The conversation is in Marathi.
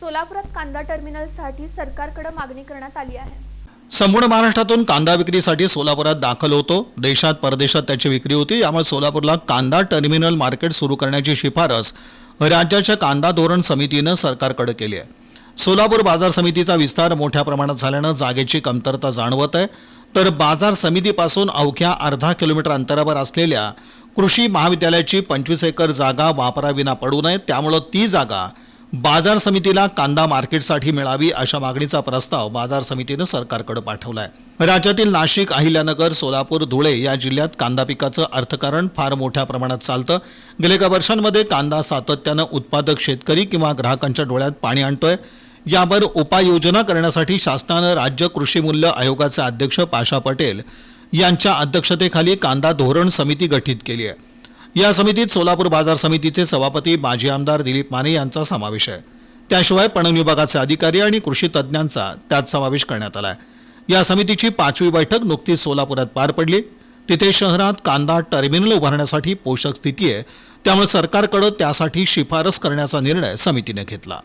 सोलापुरात कांदा टर्मिनलसाठी सरकारकडे मागणी करण्यात आली आहे. संपूर्ण महाराष्ट्रातून कांदा विक्रीसाठी सोलापुरात दाखल होतो. देशात परदेशात त्याची विक्री होती. यामुळे सोलापूरला कांदा टर्मिनल मार्केट सुरू करण्याची शिफारस राज्याच्या कांदा धोरण समितीनं सरकारकडे केली आहे. सोलापूर बाजार समितीचा विस्तार मोठ्या प्रमाणात झाल्यानं जागेची कमतरता जाणवत आहे. तर बाजार समितीपासून अवघ्या अर्धा किलोमीटर अंतरावर असलेल्या कृषी महाविद्यालयाची पंचवीस एकर जागा वापराविना पडू नये. त्यामुळं ती जागा बाजार समितीला कांदा मार्केटसाठी मिळावी अशा मागणीचा प्रस्ताव बाजार समितीनं सरकारकडे पाठवला आहे राज्यातील नाशिक अहिल्यानगर सोलापूर धुळे या जिल्ह्यात कांदा पिकाचं अर्थकारण फार मोठ्या प्रमाणात चालतं. गेल्या काही वर्षांमध्ये कांदा सातत्यानं उत्पादक शेतकरी किंवा ग्राहकांच्या डोळ्यात पाणी आणतोय. यावर उपाययोजना करण्यासाठी शासनानं राज्य कृषी मूल्य आयोगाचे अध्यक्ष पाशा पटेल यांच्या अध्यक्षतेखाली कांदा धोरण समिती गठीत केली आहे. या समितीत सोलापूर बाजार समितीचे सभापती माजी आमदार दिलीप माने यांचा समावेश आहे. त्याशिवाय पणन विभागाचे अधिकारी आणि कृषी तज्ज्ञांचा त्यात समावेश करण्यात आला आहे या समितीची पाचवी बैठक नुकतीच सोलापुरात पार पडली. तिथे शहरात कांदा टर्मिनल उभारण्यासाठी पोषक स्थिती आहे. त्यामुळे सरकारकडे त्यासाठी शिफारस करण्याचा निर्णय समितीने घेतला.